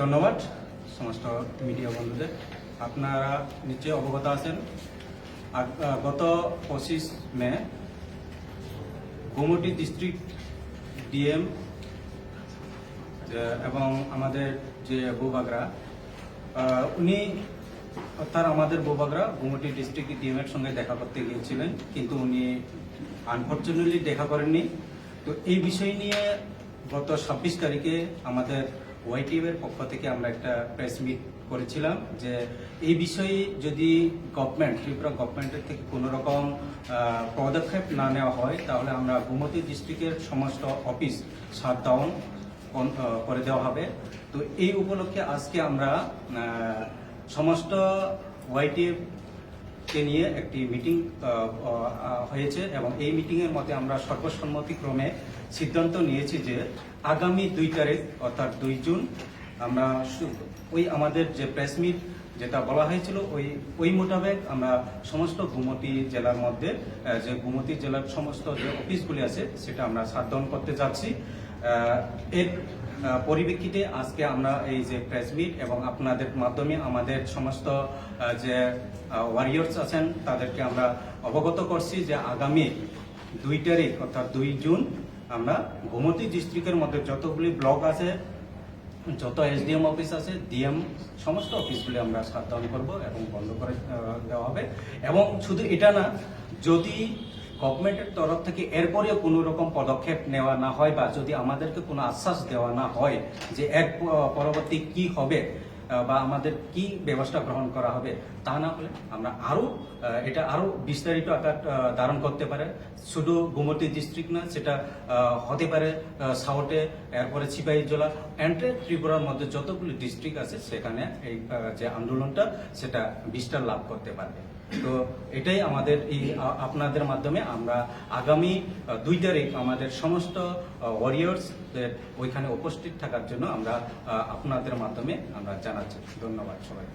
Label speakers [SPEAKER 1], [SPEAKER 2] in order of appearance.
[SPEAKER 1] ধন্যবাদ সমস্ত মিডিয়া বন্ধুদের। আপনারা নিশ্চয়ই অবগত আছেন। গত পঁচিশ মে গোমটি ডিস্ট্রিক্ট ডিএম এবং আমাদের যে বৌবাগরা উনি অর্থাৎ আমাদের বৌবাগরা গোমটি ডিস্ট্রিক্ট ডিএম এর সঙ্গে দেখা করতে গিয়েছিলেন, কিন্তু উনি আনফর্চুনেটলি দেখা করেননি। তো এই বিষয় নিয়ে গত ছাব্বিশ তারিখে আমাদের ওয়াইটিএম এর পক্ষ থেকে আমরা একটা প্রেস মিট করেছিলাম যে এই বিষয়ে যদি গভর্নমেন্ট ত্রিপুরা গভর্নমেন্টের থেকে কোনো রকম পদক্ষেপ না নেওয়া হয়, তাহলে আমরা গোমতী ডিস্ট্রিক্টের সমস্ত অফিস শাটডাউন করে দেওয়া হবে। তো এই উপলক্ষে আজকে আমরা সমস্ত ওয়াইটিএফ কে নিয়ে একটি মিটিং হয়েছে এবং এই মিটিংয়ের মধ্যে আমরা সর্বসম্মতিক্রমে সিদ্ধান্ত নিয়েছি যে আগামী দুই তারিখ, অর্থাৎ দুই জুন, আমরা ওই আমাদের যে প্রেস মিট যেটা বলা হয়েছিল, ওই ওই মোতাবেক আমরা সমস্ত গুমতি জেলার মধ্যে যে গুমতি জেলার সমস্ত যে অফিসগুলি আছে, সেটা আমরা শাটডাউন করতে যাচ্ছি। এর পরিপ্রেক্ষিতে আজকে আমরা এই যে প্রেস মিট এবং আপনাদের মাধ্যমে আমাদের সমস্ত যে ওয়ারিয়ার্স আছেন, তাদেরকে আমরা অবগত করছি যে আগামী দুই তারিখ, অর্থাৎ দুই জুন, আমরা গোমতী ডিস্ট্রিক্টের মধ্যে যতগুলি ব্লক আছে, যত এসডিএম অফিস আছে ডিএম সমস্ত অফিসগুলি আমরা শাটডাউন করব এবং বন্ধ করে দেওয়া হবে। এবং শুধু এটা না, যদি গভর্নমেন্টের তরফ থেকে এরপরেও কোনো রকম পদক্ষেপ নেওয়া না হয় বা যদি আমাদেরকে কোনো আশ্বাস দেওয়া না হয় যে প- পরবর্তী কি হবে বা আমাদের কি ব্যবস্থা গ্রহণ করা হবে তা না হলে আমরা আরও আহ, এটা আরও বিস্তারিত আকার ধারণ করতে পারে। শুধু গুমতি ডিস্ট্রিক্ট না সেটা হতে পারে সাউথে এরপরে সিপাহী জেলা এন্ট্রে ত্রিপুরার মধ্যে যতগুলি ডিস্ট্রিক্ট আছে সেখানে এই যে আন্দোলনটা সেটা বিস্তার লাভ করতে পারবে। তো এটাই আমাদের এই আপনাদের মাধ্যমে আমরা আগামী দুই তারিখ আমাদের সমস্ত ওয়ারিয়ার্সদের ওইখানে উপস্থিত থাকার জন্য আমরা আপনাদের মাধ্যমে আমরা জানাচ্ছি। ধন্যবাদ সবাই